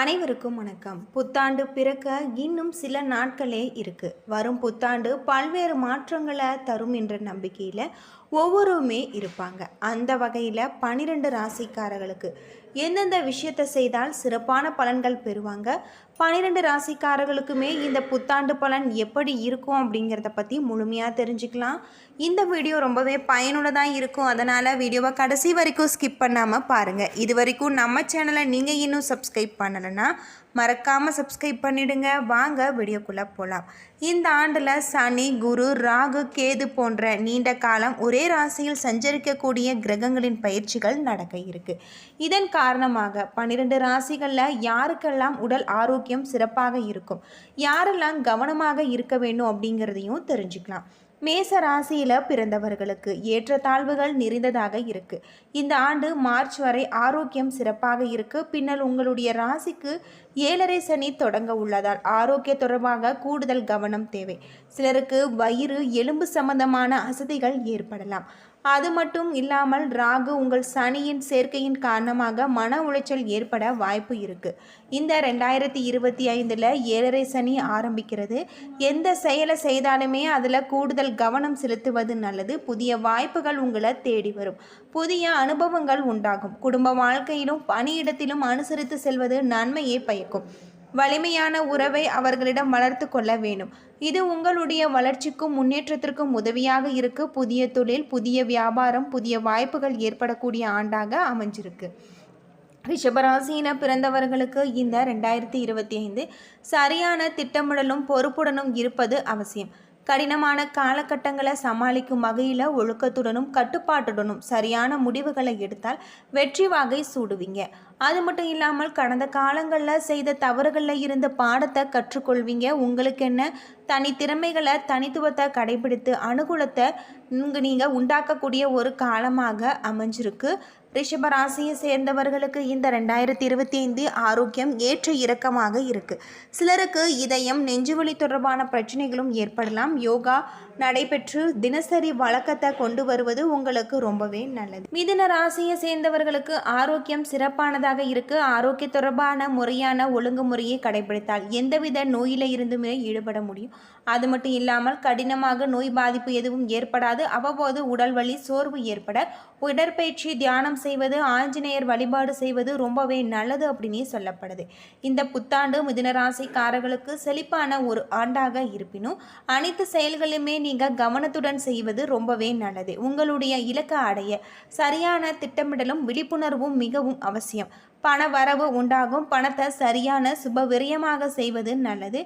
அனைவருக்கும் வணக்கம். புத்தாண்டு பிறக்க இன்னும் சில நாட்களே இருக்கு. வரும் புத்தாண்டு பல்வேறு மாற்றங்களை தரும் என்ற நம்பிக்கையில் ஒவ்வொருமே இருப்பாங்க. அந்த வகையில் பன்னிரெண்டு ராசிக்காரர்களுக்கு எந்தெந்த விஷயத்தை செய்தால் சிறப்பான பலன்கள் பெறுவாங்க? பன்னிரெண்டு ராசிக்காரர்களுக்குமே இந்த புத்தாண்டு பலன் எப்படி இருக்கும் அப்படிங்கிறத பற்றி முழுமையாக தெரிஞ்சுக்கலாம். இந்த வீடியோ ரொம்பவே பயனுள்ளதாக இருக்கும். அதனால் வீடியோவை கடைசி வரைக்கும் ஸ்கிப் பண்ணாமல் பாருங்கள் இது வரைக்கும் நம்ம சேனலை நீங்கள் இன்னும் சப்ஸ்கிரைப் பண்ணலைன்னா மறக்காமல் சப்ஸ்கிரைப் பண்ணிடுங்க. வாங்க வீடியோக்குள்ளே போகலாம் இந்த ஆண்டில் சனி குரு ராகு கேது போன்ற நீண்ட காலம் ஒரே ராசியில் சஞ்சரிக்கக்கூடிய கிரகங்களின் பயிற்சிகள் நடக்க இருக்கு. இதன் காரணமாக பன்னிரெண்டு ராசிகளில் யாருக்கெல்லாம் உடல் ஆரோக்கியம் சிறப்பாக இருக்கும் யாரெல்லாம் கவனமாக இருக்க வேண்டும் அப்படிங்கிறதையும் தெரிஞ்சுக்கலாம். மேச ராசியில் பிறந்தவர்களுக்கு ஏற்றத்தாழ்வுகள் நிறைந்ததாக இருக்கு. இந்த ஆண்டு மார்ச் வரை ஆரோக்கியம் சிறப்பாக இருக்கு. பின்னர் உங்களுடைய ராசிக்கு ஏழரை சனி தொடங்க உள்ளதால் ஆரோக்கிய தொடர்பாக கூடுதல் கவனம் தேவை. சிலருக்கு வயிறு எலும்பு சம்பந்தமான அசதிகள் ஏற்படலாம். அது மட்டும் இல்லாமல் ராகு உங்கள் சனியின் சேர்க்கையின் காரணமாக மன உளைச்சல் ஏற்பட வாய்ப்பு இருக்குது இந்த ரெண்டாயிரத்தி இருபத்தி ஐந்தில் ஏழரை சனி ஆரம்பிக்கிறது. எந்த செயலை செய்தாலுமே அதில் கூடுதல் கவனம் செலுத்துவது நல்லது. புதிய வாய்ப்புகள் உங்களை தேடி வரும். புதிய அனுபவங்கள் உண்டாகும். குடும்ப வாழ்க்கையிலும் பணியிடத்திலும் அனுசரித்து செல்வது நன்மையை பயக்கும். வலிமையான உறவை அவர்களிடம் வளர்த்து கொள்ள வேண்டும். இது உங்களுடைய வளர்ச்சிக்கும் முன்னேற்றத்திற்கும் உதவியாக இருக்கு. புதிய தொழில் புதிய வியாபாரம் புதிய வாய்ப்புகள் ஏற்படக்கூடிய ஆண்டாக அமைஞ்சிருக்கு. ரிஷபராசியின பிறந்தவர்களுக்கு இந்த ரெண்டாயிரத்தி இருபத்தி ஐந்து சரியான திட்டமிடலும் பொறுப்புடனும் இருப்பது அவசியம். கடினமான காலகட்டங்களை சமாளிக்கும் வகையில் ஒழுக்கத்துடனும் கட்டுப்பாட்டுடனும் சரியான முடிவுகளை எடுத்தால் வெற்றி வாகை சூடுவீங்க. அது மட்டும் இல்லாமல் கடந்த காலங்களில் செய்த தவறுகளில் இருந்த பாடத்தை கற்றுக்கொள்வீங்க. உங்களுக்கு என்ன தனித்திறமைகளை தனித்துவத்தை கடைபிடித்து அனுகூலத்தை நீங்கள் உண்டாக்கக்கூடிய ஒரு காலமாக அமைஞ்சிருக்கு. ரிஷபராசியை சேர்ந்தவர்களுக்கு இந்த ரெண்டாயிரத்தி இருபத்தி ஐந்து ஆரோக்கியம் ஏற்ற இறக்கமாக இருக்கு. சிலருக்கு இதயம் நெஞ்சுவலி தொடர்பான பிரச்சனைகளும் ஏற்படலாம். யோகா நடைபெற்று தினசரி வழக்கத்தை கொண்டு வருவது உங்களுக்கு ரொம்பவே நல்லது. மிதுன ராசியை சேர்ந்தவர்களுக்கு ஆரோக்கியம் சிறப்பானதாக இருக்கு. ஆரோக்கிய தொடர்பான முறையான ஒழுங்குமுறையை கடைபிடித்தால் எந்தவித நோயில இருந்துமே ஈடுபட முடியும். அது மட்டும் இல்லாமல் கடினமாக நோய் பாதிப்பு எதுவும் ஏற்படாது. அவ்வப்போது உடல் வலி சோர்வு ஏற்பட உடற்பயிற்சி தியானம் செய்வது ஆஞ்சநேயர் வழிபாடு செய்வது ரொம்பவே நல்லது அப்படின்னே சொல்லப்படுது. இந்த புத்தாண்டு மிதுனராசிக்காரர்களுக்கு செழிப்பான ஒரு ஆண்டாக இருப்பினும் அனைத்து செயல்களுமே நீங்கள் கவனத்துடன் செய்வது ரொம்பவே நல்லது. உங்களுடைய இலக்கை அடைய சரியான திட்டமிடலும் விழிப்புணர்வும் மிகவும் அவசியம். பண வரவு உண்டாகும். பணத்தை சரியான சுப விரயமாக செய்வது நல்லது.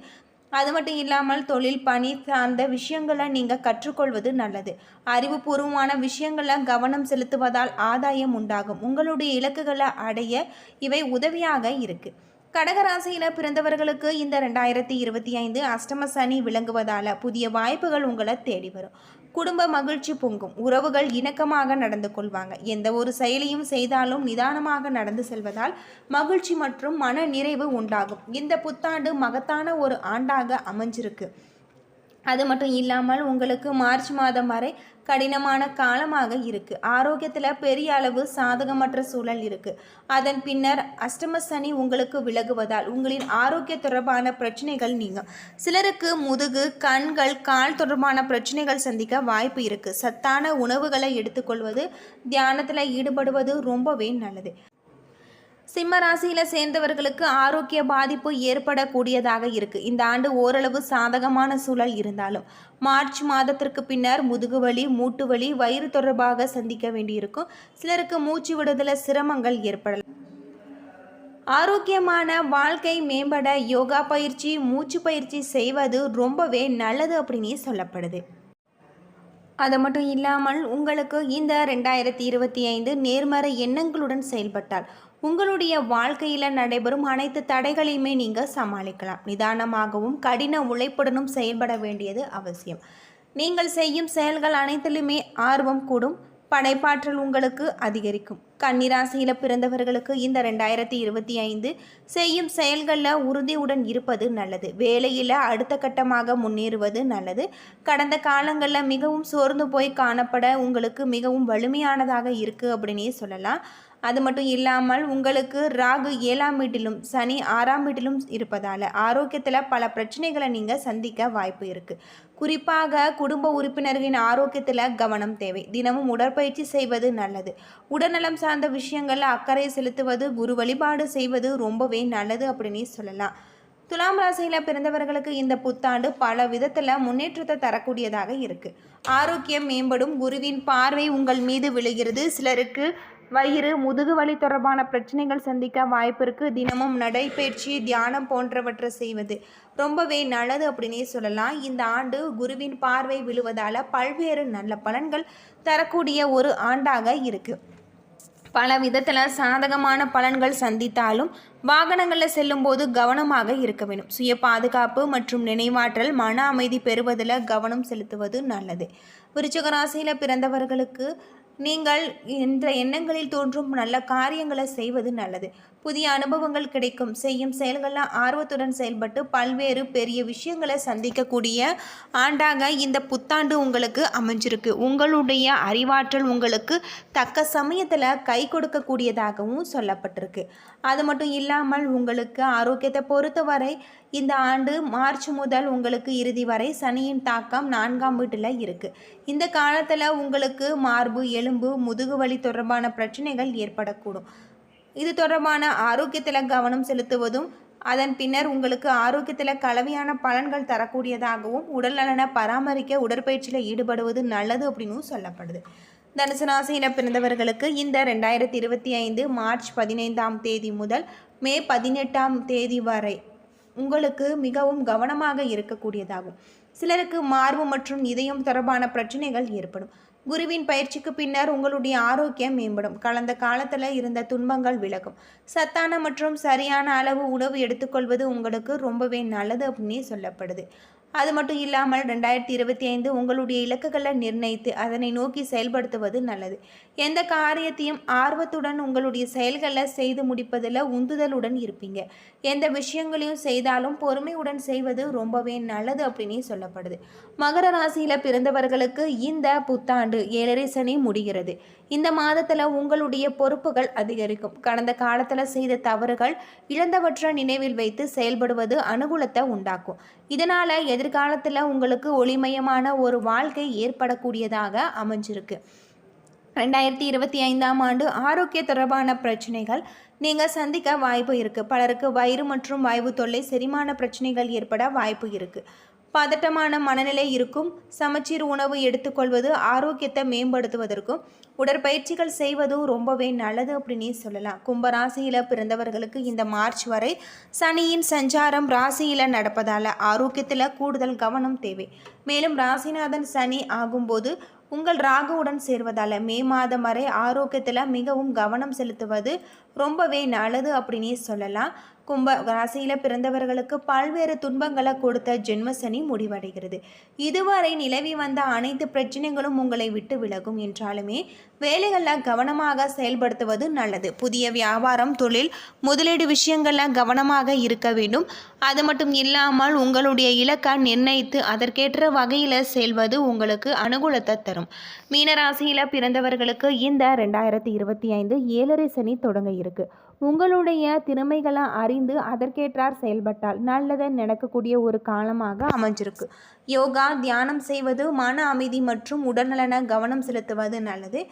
அது மட்டும் இல்லாமல் தொழில் பணி சார்ந்த விஷயங்களை நீங்கள் கற்றுக்கொள்வது நல்லது. அறிவுபூர்வமான விஷயங்களை கவனம் செலுத்துவதால் ஆதாயம் உண்டாகும். உங்களுடைய இலக்குகளை அடைய இவை உதவியாக இருக்குது கடகராசியில் பிறந்தவர்களுக்கு இந்த ரெண்டாயிரத்தி இருபத்தி ஐந்து அஷ்டம சனி விளங்குவதால் புதிய வாய்ப்புகள் உங்களை தேடி வரும். குடும்ப மகிழ்ச்சி பொங்கும். உறவுகள் இணக்கமாக நடந்து கொள்வாங்க. எந்த ஒரு செயலையும் செய்தாலும் நிதானமாக நடந்து செல்வதால் மகிழ்ச்சி மற்றும் மன நிறைவு உண்டாகும். இந்த புத்தாண்டு மகத்தான ஒரு ஆண்டாக அமைஞ்சிருக்கு. அது மட்டும் இல்லாமல் உங்களுக்கு மார்ச் மாதம் வரை கடினமான காலமாக இருக்கு. ஆரோக்கியத்தில் பெரிய அளவு சாதகமற்ற சூழல் இருக்கு. அதன் பின்னர் அஷ்டம சனி உங்களுக்கு விலகுவதால் உங்களின் ஆரோக்கிய தொடர்பான பிரச்சனைகள் நீங்கும். சிலருக்கு முதுகு கண்கள் கால் தொடர்பான பிரச்சனைகள் சந்திக்க வாய்ப்பு இருக்கு. சத்தான உணவுகளை எடுத்துக்கொள்வது தியானத்தில் ஈடுபடுவது ரொம்பவே நல்லது. சிம்ம ராசியில் சேர்ந்தவர்களுக்கு ஆரோக்கிய பாதிப்பு ஏற்படக்கூடியதாக இருக்கு. இந்த ஆண்டு ஓரளவு சாதகமான சூழல் இருந்தாலும் மார்ச் மாதத்திற்கு பின்னர் முதுகுவலி மூட்டு வலி வயிறு தொடர்பாக சந்திக்க வேண்டியிருக்கும். சிலருக்கு மூச்சு விடுதல சிரமங்கள் ஏற்படலாம். ஆரோக்கியமான வாழ்க்கை மேம்பட யோகா பயிற்சி மூச்சு பயிற்சி செய்வது ரொம்பவே நல்லது அப்படின்னு சொல்லப்படுது. அது மட்டும் இல்லாமல் உங்களுக்கு இந்த ரெண்டாயிரத்தி இருபத்தி ஐந்து நேர்மறை எண்ணங்களுடன் செயல்பட்டால் உங்களுடைய வாழ்க்கையில் நடைபெறும் அனைத்து தடைகளையுமே நீங்கள் சமாளிக்கலாம். நிதானமாகவும் கடின உழைப்புடனும் செயல்பட வேண்டியது அவசியம். நீங்கள் செய்யும் செயல்கள் அனைத்திலுமே ஆர்வம் கூடும். படைப்பாற்றல் உங்களுக்கு அதிகரிக்கும். கன்னிராசியில் பிறந்தவர்களுக்கு இந்த ரெண்டாயிரத்தி இருபத்தி ஐந்து செய்யும் செயல்களில் உறுதியுடன் இருப்பது நல்லது. வேலையில் அடுத்த கட்டமாக முன்னேறுவது நல்லது. கடந்த காலங்களில் மிகவும் சோர்ந்து போய் காணப்பட உங்களுக்கு மிகவும் வலிமையானதாக இருக்குது அப்படின்னே சொல்லலாம். அது மட்டும் இல்லாமல் உங்களுக்கு ராகு ஏழாம் வீட்டிலும் சனி ஆறாம் வீட்டிலும் இருப்பதால் ஆரோக்கியத்தில் பல பிரச்சனைகளை நீங்கள் சந்திக்க வாய்ப்பு இருக்குது குறிப்பாக குடும்ப உறுப்பினர்களின் ஆரோக்கியத்தில் கவனம் தேவை. தினமும் உடற்பயிற்சி செய்வது நல்லது. உடல்நலம் சார்ந்த விஷயங்களில் அக்கறை செலுத்துவது குரு வழிபாடு செய்வது ரொம்பவே நல்லது அப்படின்னு சொல்லலாம். துலாம் ராசியில் பிறந்தவர்களுக்கு இந்த புத்தாண்டு பல விதத்தில் முன்னேற்றத்தை தரக்கூடியதாக இருக்குது ஆரோக்கியம் மேம்படும் குருவின் பார்வை உங்கள் மீது விழுகிறது. சிலருக்கு வயிறு முதுகு வலி தொடர்பான பிரச்சனைகள் சந்திக்க வாய்ப்பு இருக்குது தினமும் நடைபயிற்சி தியானம் போன்றவற்றை செய்வது ரொம்பவே நல்லது அப்படின்னே சொல்லலாம். இந்த ஆண்டு குருவின் பார்வை விழுவதால் பல்வேறு நல்ல பலன்கள் தரக்கூடிய ஒரு ஆண்டாக இருக்குது பல விதத்தில் சாதகமான பலன்கள் சந்தித்தாலும் வாகனங்களில் செல்லும்போது கவனமாக இருக்க வேண்டும். சுய பாதுகாப்பு மற்றும் நினைவாற்றல் மன அமைதி பெறுவதில் கவனம் செலுத்துவது நல்லது. விருச்சிக ராசியில் பிறந்தவர்களுக்கு நீங்கள் என்ற எண்ணங்களில் தோன்றும் நல்ல காரியங்களை செய்வது நல்லது. புதிய அனுபவங்கள் கிடைக்கும். செய்யும் செயல்களில் ஆர்வத்துடன் செயல்பட்டு பல்வேறு பெரிய விஷயங்களை சந்திக்கக்கூடிய ஆண்டாக இந்த புத்தாண்டு உங்களுக்கு அமைஞ்சிருக்கு. உங்களுடைய அறிவாற்றல் உங்களுக்கு தக்க சமயத்தில் கை கொடுக்கக்கூடியதாகவும் சொல்லப்பட்டிருக்கு. அது மட்டும் இல்லாமல் உங்களுக்கு ஆரோக்கியத்தை பொறுத்தவரை இந்த ஆண்டு மார்ச் முதல் உங்களுக்கு இறுதி வரை சனியின் தாக்கம் நான்காம் வீட்டில் இருக்குது இந்த காலத்தில் உங்களுக்கு மார்பு எலும்பு முதுகு வலி தொடர்பான பிரச்சனைகள் ஏற்படக்கூடும். இது தொடர்பான ஆரோக்கியத்தில் கவனம் செலுத்துவதும் அதன் பின்னர் உங்களுக்கு ஆரோக்கியத்தில் கலவையான பலன்கள் தரக்கூடியதாகவும் உடல் நலனை பராமரிக்க உடற்பயிற்சியில் ஈடுபடுவது நல்லது அப்படின்னும் சொல்லப்படுது. தனுசு ராசியில் பிறந்தவர்களுக்கு இந்த ரெண்டாயிரத்தி இருபத்தி ஐந்து மார்ச் பதினைந்தாம் தேதி முதல் மே பதினெட்டாம் தேதி வரை உங்களுக்கு மிகவும் கவனமாக இருக்கக்கூடியதாகும். சிலருக்கு மார்பு மற்றும் இதயம் தொடர்பான பிரச்சனைகள் ஏற்படும். குருவின் பயிற்சிக்கு பின்னர் உங்களுடைய ஆரோக்கியம் மேம்படும். கலந்த காலத்தில் இருந்த துன்பங்கள் விலகும். சத்தான மற்றும் சரியான அளவு உணவு எடுத்துக்கொள்வது உங்களுக்கு ரொம்பவே நல்லது அப்படின்னே சொல்லப்படுது. அது மட்டும் இல்லாமல் ரெண்டாயிரத்தி இருபத்தி ஐந்து உங்களுடைய இலக்குகளை நிர்ணயித்து அதனை நோக்கி செயல்படுத்துவது நல்லது. எந்த காரியத்தையும் ஆர்வத்துடன் உங்களுடைய செயல்களை செய்து முடிப்பதில் உந்துதலுடன் இருப்பீங்க. எந்த விஷயங்களையும் செய்தாலும் பொறுமையுடன் செய்வது ரொம்பவே நல்லது அப்படின்னு சொல்லப்படுது. மகர ராசியில் பிறந்தவர்களுக்கு இந்த புத்தாண்டு ஏழரை சனி முடிகிறது. இந்த மாதத்தில் உங்களுடைய பொறுப்புகள் அதிகரிக்கும். கடந்த காலத்தில் செய்த தவறுகள் இழந்தவற்றை நினைவில் வைத்து செயல்படுவது அனுகூலத்தை உண்டாக்கும். இதனால் எதிர்காலத்தில் உங்களுக்கு ஒளிமயமான ஒரு வாழ்க்கை ஏற்படக்கூடியதாக அமைஞ்சிருக்கு. ரெண்டாயிரத்தி இருபத்தி ஐந்தாம் ஆண்டு ஆரோக்கிய தொடர்பான பிரச்சனைகள் நீங்கள் சந்திக்க வாய்ப்பு இருக்குது பலருக்கு வயிறு மற்றும் வாய்வு தொல்லை செரிமான பிரச்சனைகள் ஏற்பட வாய்ப்பு இருக்குது பதட்டமான மனநிலை இருக்கும். சமச்சீர் உணவு எடுத்துக்கொள்வது ஆரோக்கியத்தை மேம்படுத்துவதற்கும் உடற்பயிற்சிகள் செய்வதும் ரொம்பவே நல்லது அப்படின்னே சொல்லலாம். கும்பராசியில் பிறந்தவர்களுக்கு இந்த மார்ச் வரை சனியின் சஞ்சாரம் ராசியில் நடப்பதால் ஆரோக்கியத்தில் கூடுதல் கவனம் தேவை. மேலும் ராசிநாதன் சனி ஆகும்போது உங்கள் ராகுவுடன் சேர்வதால் மே மாதம் வரை ஆரோக்கியத்தில் மிகவும் கவனம் செலுத்துவது ரொம்பவே நல்லது அப்படின்னே சொல்லலாம். கும்ப ராசியில் பிறந்தவர்களுக்கு பல்வேறு துன்பங்களை கொடுத்த ஜென்மசனி முடிவடைகிறது. இதுவரை நிலவி வந்த அனைத்து பிரச்சனைகளும் உங்களை விட்டு விலகும் என்றாலுமே வேலைகளில் கவனமாக செயல்படுத்துவது நல்லது. புதிய வியாபாரம் தொழில் முதலீடு விஷயங்களில் கவனமாக இருக்க வேண்டும். அது மட்டும் இல்லாமல் உங்களுடைய இலக்கை நிர்ணயித்து அதற்கேற்ற வகையில் செல்வது உங்களுக்கு அனுகூலத்தை தரும். மீனராசியில் பிறந்தவர்களுக்கு இந்த ரெண்டாயிரத்தி இருபத்தி ஐந்து ஏழரை சனி தொடங்க இருக்குது உங்களுடைய திறமைகளை அறிந்து அதற்கேற்றார் செயல்பட்டால் நல்லதை நடக்கக்கூடிய ஒரு காலமாக அமைஞ்சிருக்கு. யோகா தியானம் செய்வது மன அமைதி மற்றும் உடல்நலன கவனம் செலுத்துவது நல்லது.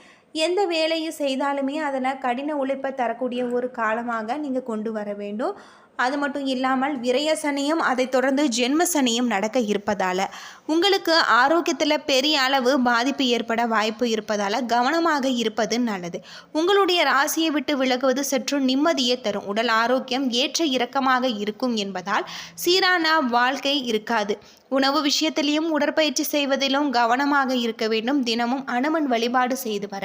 எந்த வேலையும் செய்தாலுமே அதில் கடின உழைப்பை தரக்கூடிய ஒரு காலமாக நீங்கள் கொண்டு வர வேண்டும். அது மட்டும் இல்லாமல் விரய சனியும் அதை தொடர்ந்து ஜென்ம சனியும் நடக்க இருப்பதால் உங்களுக்கு ஆரோக்கியத்தில் பெரிய அளவு பாதிப்பு ஏற்பட வாய்ப்பு இருப்பதால் கவனமாக இருப்பது நல்லது. உங்களுடைய ராசியை விட்டு விலகுவது சற்று நிம்மதியை தரும். உடல் ஆரோக்கியம் ஏற்ற இறக்கமாக இருக்கும் என்பதால் சீரான வாழ்க்கை இருக்காது. உணவு விஷயத்திலையும் உடற்பயிற்சி செய்வதிலும் கவனமாக இருக்க வேண்டும். தினமும் அனுமன் வழிபாடு செய்து வர.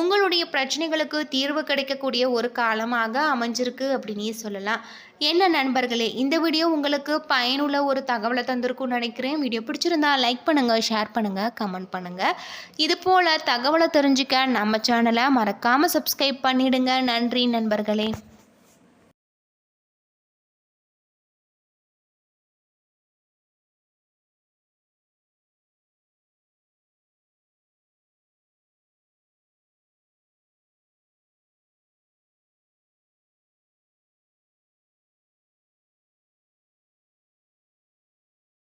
உங்களுடைய பிரச்சனைகளுக்கு தீர்வு கிடைக்கக்கூடிய ஒரு காலமாக அமைஞ்சிருக்கு அப்படின்னே சொல்லலாம். என்ன நண்பர்களே இந்த வீடியோ உங்களுக்கு பயனுள்ள ஒரு தகவலை தந்திருக்கும்னு நினைக்கிறேன். வீடியோ பிடிச்சிருந்தா லைக் பண்ணுங்கள் ஷேர் பண்ணுங்கள் கமெண்ட் பண்ணுங்கள் இது போல் தகவலை தெரிஞ்சுக்க நம்ம சேனலை மறக்காமல் சப்ஸ்கிரைப் பண்ணிவிடுங்க நன்றி நண்பர்களே.